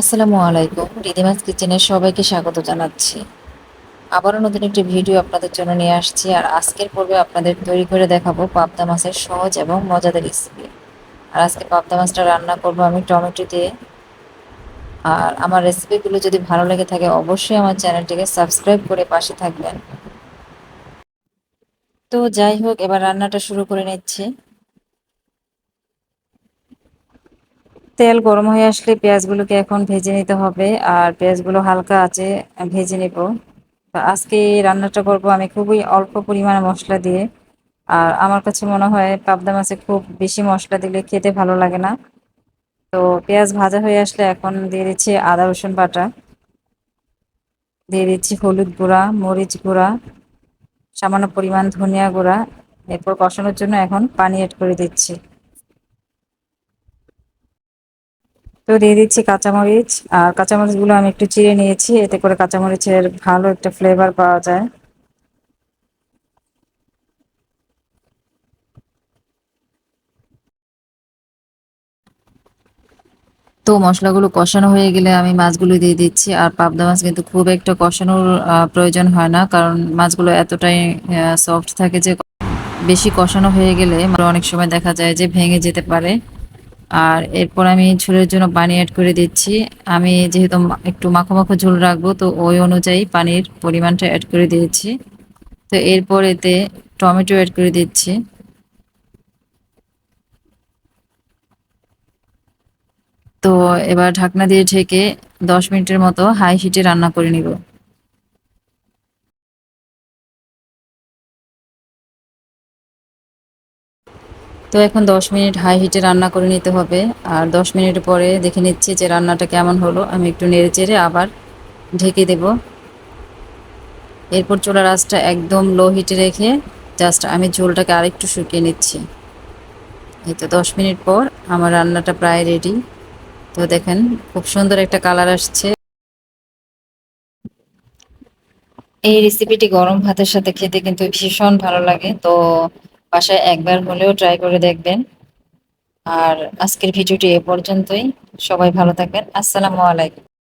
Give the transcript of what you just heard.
আসসালামু আলাইকুম। রিদিমাস কিচেনের সবাইকে স্বাগত জানাচ্ছি। আবারও নতুন একটি ভিডিও আপনাদের জন্য নিয়ে আসছি আর আজকের পর্বে আপনাদের তৈরি করে দেখাবো পাবদা মাছের সহজ এবং মজাদার রেসিপি আর আজকে পাবদা মাছটা রান্না করব আমি টমেটো দিয়ে। আর আমার রেসিপিগুলো যদি ভালো লেগে থাকে, অবশ্যই আমার চ্যানেলটিকে সাবস্ক্রাইব করে পাশে থাকবেন। তো যাই হোক, এবার রান্নাটা শুরু করে নিচ্ছি। তেল গরম হয়ে আসলে পেঁয়াজগুলোকে এখন ভেজে নিতে হবে, আর পেঁয়াজগুলো হালকা আছে ভেজে নেব। আজকে রান্নাটা করব আমি খুবই অল্প পরিমাণে মশলা দিয়ে, আর আমার কাছে মনে হয় পাবদা মাছে খুব বেশি মশলা দিলে খেতে ভালো লাগে না। তো পেঁয়াজ ভাজা হয়ে আসলে এখন দিয়ে দিচ্ছি আদা, রসুন বাটা, দিয়ে দিচ্ছি হলুদ গুঁড়া, মরিচ গুঁড়া, সামান্য পরিমাণ ধনিয়া গুঁড়া, এরপর কষানোর জন্য এখন পানি অ্যাড করে দিচ্ছি। তো দিয়ে দিচ্ছি কাঁচামরিচ, আর কাঁচামরিচগুলো আমি একটু চিড়ে নিয়েছি, এতে করে কাঁচামরিচের ভালো একটা ফ্লেভার পাওয়া যায়। তো মশলাগুলো কষানো হয়ে গেলে আমি মাছগুলো দিয়ে দিচ্ছি, আর পাবদা মাছ কিন্তু খুব একটা কষানোর প্রয়োজন হয় না, কারণ মাছগুলো এতটাই সফট থাকে যে, বেশি কষানো হয়ে গেলে অনেক সময় দেখা যায় যে ভেঙে যেতে পারে। আর এরপর আমি ঝোলের জন্য পানি অ্যাড করে দিচ্ছি। আমি যেহেতু একটু মাখো মাখো ঝোল রাখব, তো ওই অনুযায়ী পানির পরিমাণটা অ্যাড করে দিয়েছি। তো এরপর এতে টমেটো অ্যাড করে দিচ্ছি। তো এবার ঢাকনা দিয়ে ঢেকে দশ মিনিটের মতো হাই হিটে রান্না করে নিব। তো এখন দশ মিনিট হাই হিটে রান্না করে নিতে হবে। আর দশ মিনিট পরে দেখে নিচ্ছি যে রান্নাটা কেমন হলো। আমি একটু নেড়ে চেড়ে আবার ঢেকে দেব। এরপর চোলা রাসটা একদম লো হিটে রেখে জাস্ট আমি ঝোলটাকে আরেকটু শুকিয়ে নিচ্ছি। এই তো দশ মিনিট পর আমার রান্নাটা প্রায় রেডি তো দেখেন খুব সুন্দর একটা কালার আসছে। এই রেসিপিটি গরম ভাতের সাথে খেতে কিন্তু ভীষণ ভালো লাগে। তো বাসায় একবার হলেও ট্রাই করে দেখবেন। আর আজকের ভিডিওটি এ পর্যন্তই। সবাই ভালো থাকবেন। আসসালামু আলাইকুম।